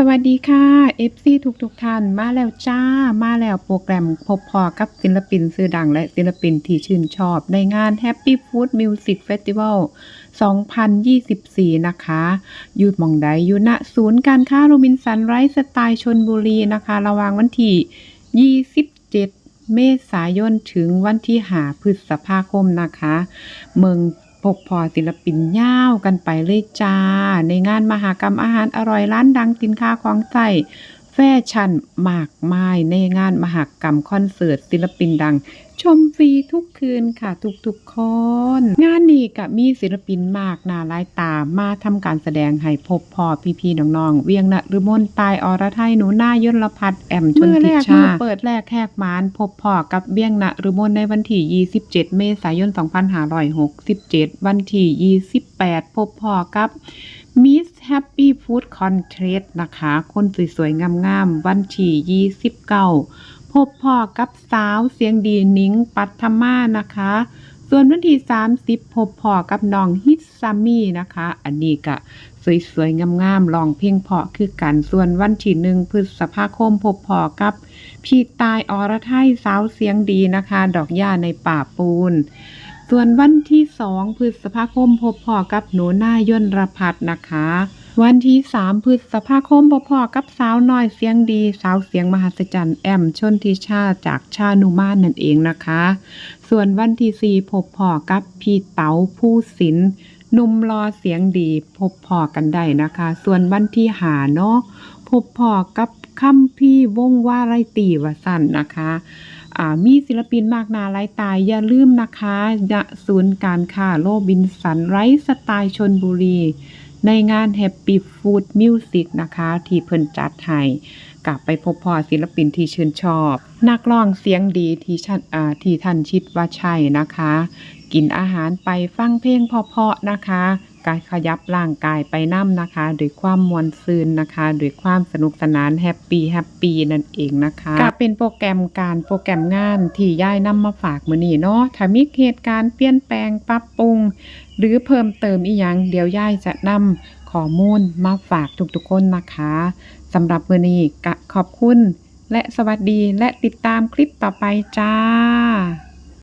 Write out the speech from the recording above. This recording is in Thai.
สวัสดีค่ะ FC ทุกทุกท่านมาแล้วจ้า มาแล้วโปรแกรมพบพอกับศิลปินชื่อดังและศิลปินที่ชื่นชอบ ในงาน Happy Food Music Festival 2024 นะคะอยู่มองใดอยู่ณศูนย์การค้าโรบินสันไรส์สไตล์ชนบุรีนะคะ ระหว่างวันที่ 27 เมษายนถึงวันที่ 5 พฤษภาคมนะคะ เมือง พบพอศิลปินย่าวกันไปเลยจ้า ในงานมหากรรมอาหารอร่อยร้านดังสินค้าของไส่ แฟชั่นมากมายในงานมหากรรมคอนเสิร์ตศิลปินดัง ชมฟรีทุกคืนค่ะ ทุกๆคนงานนี้ก็มีศิลปินมากหน้าหลายตามาทำการแสดงให้พบพอพี่ๆน้องๆเวียงนะฤมลตายอรไทยหนูหน้ายนลพัฒแอมชนทิชาเปิดแรกแหกมานพบพ่อกับเบียงนะหรือมนในวันที่27 เมษายน 2567 วันที่28 พบพ่อกับ Miss Happy Food Contest นะคะ คนสวยๆ งามๆ วันที่ 29 พบพ่อกับสาวเสียงดีนิ้งปัทมานะคะ ส่วนวันที่ 30 พบพ่อกับน้องฮิตซามี่นะคะ อันนี้ก็สวยๆ งามๆลองเพลงเพาะคือกัน ส่วนวันที่หนึ่งพฤษภาคมพบพ่อกับ พี่ตายอรไทยสาวเสียงดีนะคะ ดอกหญ้าในป่าปูน ส่วนวันที่สองพฤษภาคมพบพ่อกับหนูหน้ายนรพัฒน์นะคะ วันที่สามพฤษภาคมพบพอกับสาวน้อยเสียงดี สาวเสียงมหัศจรรย์แอมชนทิชาจากชานุมานนั่นเองนะคะ ส่วนวันที่สี่พบพอกับพี่เต๋าผู้ศิลนุ่มรอเสียงดีพบพอกันได้นะคะ ส่วนวันที่หาเนาะพบพอกับคัมพี่วงว่าไรตีวสันนะคะมีศิลปินมากนาหลายตายอย่าลืมนะคะ ศูนย์การค้าโลบินสันไรสไตล์ชนบุรี ในงาน Happy Food Music นะคะ ที่เพิ่นจัดให้กลับไปพบพอศิลปินที่ชื่นชอบ นักร้องเสียงดีที่ชันอ่าที่ท่านชิดว่าใช่นะคะ กินอาหารไปฟังเพลงเพาะๆนะคะ การขยับร่างกายไปน้ำนะคะด้วยความมวลซืนนะคะด้วยความสนุกสนานแฮปปี้แฮปปี้นั่นเองนะคะก็เป็นโปรแกรมการโปรแกรมงานที่ย่ายนำมาฝากมื้อนี้เนาะถ้ามีเหตุการณ์เปลี่ยนแปลงปรับปรุง หรือเพิ่มเติมอีหยังเดี๋ยวย่ายจะนำข้อมูลมาฝากทุกๆคนนะคะสำหรับมื้อนี้ก็ขอบคุณและสวัสดีและติดตามคลิปต่อไปจ้า